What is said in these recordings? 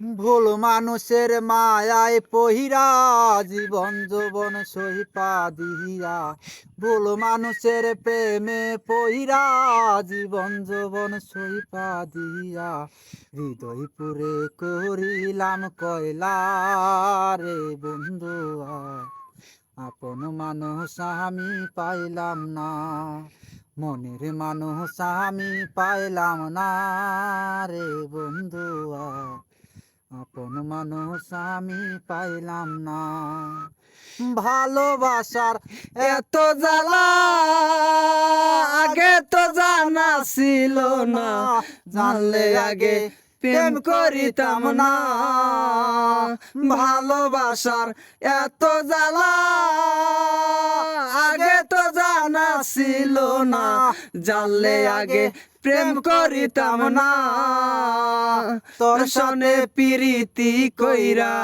ভুল মানুষের মায়ায় পহিরা জীবন যৌবন সহিপা দিহিয়া ভুল মানুষের প্রেমে পহিরা জীবন যৌবন সহিপা দিহিয়া হৃদয় পুরে করিলাম কয়লা রে বন্ধুয়া আপন মানুষ আমি পাইলাম না। মনের মানুষ আমি পাইলাম না রে বন্ধুয়া মানুষ আমি পাইলাম না। ভালোবাসার এত জ্বালা আগে তো জানা ছিল না। জানলে আগে প্রেম করিতাম না। ভালোবাসার এত জ্বালা আগে তো ছিল না, জানলে আগে প্রেম করিতাম না। তোর সনে পিরিতি কইরা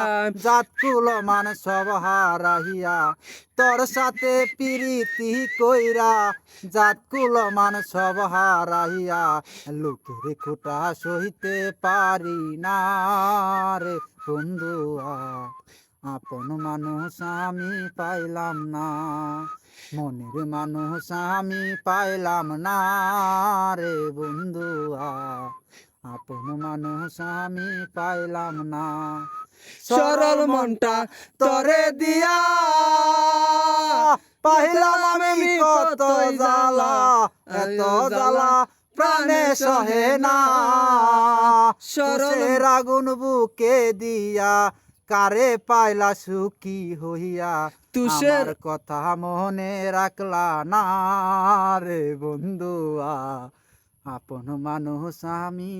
জাত কুল মান সব হারাহিয়া। তোর সাথে পিরিতি কইরা জাত কুল মান সব হারাহিয়া। লোকের খুটা সহিতে পারি না রে বন্ধুয়া, আপন মানুষ আমি পাইলাম না। মনের মানুষ আমি পাইলাম না রে বন্ধুয়া আপন মানুষ আমি পাইলাম না। সরল মনটা তরে দিয়া পাইলাম আমি কত জ্বালা এত জ্বালা প্রাণে সহে না। সরল আগুন বুকে দিয়া কারে পাইলা সুখী হইয়া? তুষের কথা মনে রাখলা না রে বন্ধুয়া। আপন মানুষ আমি